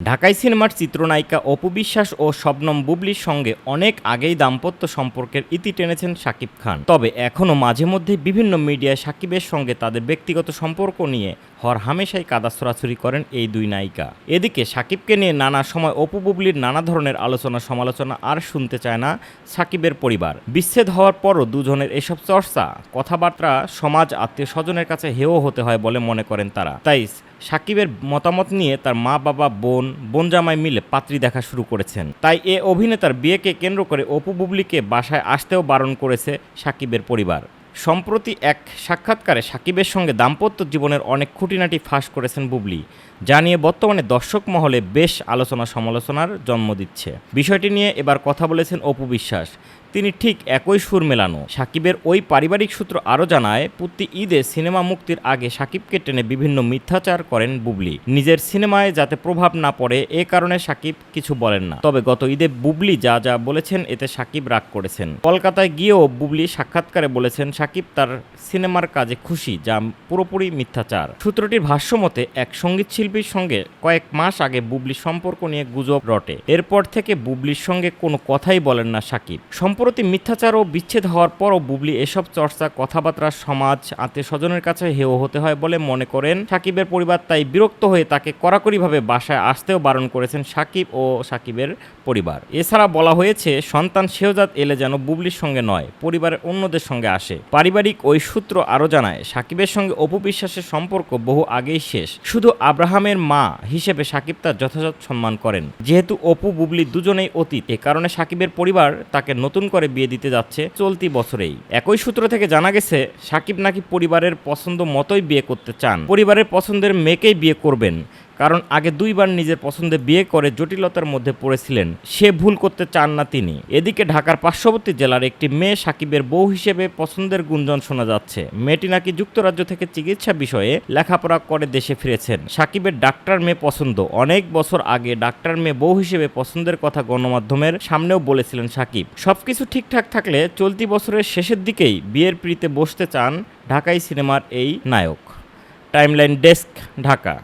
ঢাকাই সিনেমার চিত্রনায়িকা অপু বিশ্বাস ও শবনম বুবলির সঙ্গে অনেক আগেই দাম্পত্য সম্পর্কের ইতি টেনেছেন শাকিব খান। তবে এখনও মাঝে মধ্যে বিভিন্ন মিডিয়ায় শাকিবের সঙ্গে তাদের ব্যক্তিগত সম্পর্ক নিয়ে হর হামেশাই কাদা ছড়াছড়ি করেন এই দুই নায়িকা। এদিকে শাকিবকে নিয়ে নানা সময় অপু বুবলির নানা ধরনের আলোচনা সমালোচনা আর শুনতে চায় না সাকিবের পরিবার। বিচ্ছেদ হওয়ার পরও দুজনের এসব চর্চা, কথাবার্তা সমাজ আত্মীয় স্বজনের কাছে হেও হতে হয় বলে মনে করেন তারা। তাই সাকিবের মতামত নিয়ে তার মা, বাবা, বোন বোন জামাই মিলে পাত্রী দেখা শুরু করেছেন। তাই এ অভিনেতার বিয়েকে কেন্দ্র করে অপু বুবলিকে বাসায় আসতেও বারণ করেছে সাকিবের পরিবার। সম্প্রতি এক সাক্ষাৎকারে সাকিবের সঙ্গে দাম্পত্য জীবনের অনেক খুঁটিনাটি ফাঁস করেছেন বুবলি, যা নিয়ে বর্তমানে দর্শক মহলে বেশ আলোচনা সমালোচনার জন্ম দিচ্ছে। বিষয়টি নিয়ে এবার কথা বলেছেন অপু বিশ্বাস তিনি ঠিক একই সুর মেলানো। সাকিবের ওই পারিবারিক সূত্র আরও জানায় প্রতি ঈদে সিনেমা মুক্তির আগে সাকিবকে টেনে বিভিন্ন মিথ্যাচার করেন বুবলি। নিজের সিনেমায় যাতে প্রভাব না পড়ে, এ কারণে সাকিব কিছু বলেন না। তবে গত ঈদে বুবলি যা যা বলেছেন, এতে সাকিব রাগ করেছেন। কলকাতায় গিয়েও বুবলি সাক্ষাৎকারে বলেছেন, সাকিব তার সিনেমার কাজে খুশি, যা পুরোপুরি মিথ্যাচার। সূত্রটির ভাষ্যমতে এক সংগীত শিল্পীর সঙ্গে কয়েক মাস আগে বুবলির সম্পর্ক নিয়ে গুজব রটে। এরপর থেকে বুবলির সঙ্গে কোনো কথাই বলেন না সাকিব। সম্প্রতি মিথ্যাচার ও বিচ্ছেদ হওয়ার পরও বুবলি এসব চর্চা, কথাবার্তা, সমাজ আত্মীয় স্বজনের কাছে হেও হতে হয় বলে মনে করেন সাকিবের পরিবার, তাই বিরক্ত হয়ে তাকে কড়াকড়িভাবে বাসায় আসতেও বারণ করেছেন সাকিব ও সাকিবের পরিবার। এছাড়া বলা হয়েছে, সন্তান শেহজাদ এলে যেন বুবলির সঙ্গে নয়, পরিবারের অন্যদের সঙ্গে আসে। পারিবারিক ওই সূত্র আরও জানায়, সাকিবের সঙ্গে অপু বিশ্বাসের সম্পর্ক বহু আগেই শেষ। শুধু আব্রাহামের মা হিসেবে সাকিব তার যথাযথ সম্মান করেন। যেহেতু অপু, বুবলি দুজনেই অতীত, এ কারণে সাকিবের পরিবার তাকে নতুন করে বিয়ে দিতে যাচ্ছে চলতি বছরেই। একই সূত্র থেকে জানা গেছে, সাকিব নাকি পরিবারের পছন্দ মতোই বিয়ে করতে চান। পরিবারের পছন্দের মেয়েকেই বিয়ে করবেন। কারণ আগে দুইবার নিজের পছন্দে বিয়ে করে জটিলতার মধ্যে পড়েছিলেন। সে ভুল করতে চান না তিনি। এদিকে ঢাকার পার্শ্ববর্তী জেলার একটি মেয়ে সাকিবের বউ হিসেবে পছন্দের গুঞ্জন শোনা যাচ্ছে। মেয়েটি নাকি যুক্তরাজ্য থেকে চিকিৎসা বিষয়ে লেখাপড়া করে দেশে ফিরেছেন। সাকিবের ডাক্তার মেয়ে পছন্দ। অনেক বছর আগে ডাক্তার মেয়ে বউ হিসেবে পছন্দের কথা গণমাধ্যমের সামনেও বলেছিলেন সাকিব। সবকিছু ঠিকঠাক থাকলে চলতি বছরের শেষের দিকেই বিয়ের পিড়িতে বসতে চান ঢাকাই সিনেমার এই নায়ক। Timeline desk, Dhaka.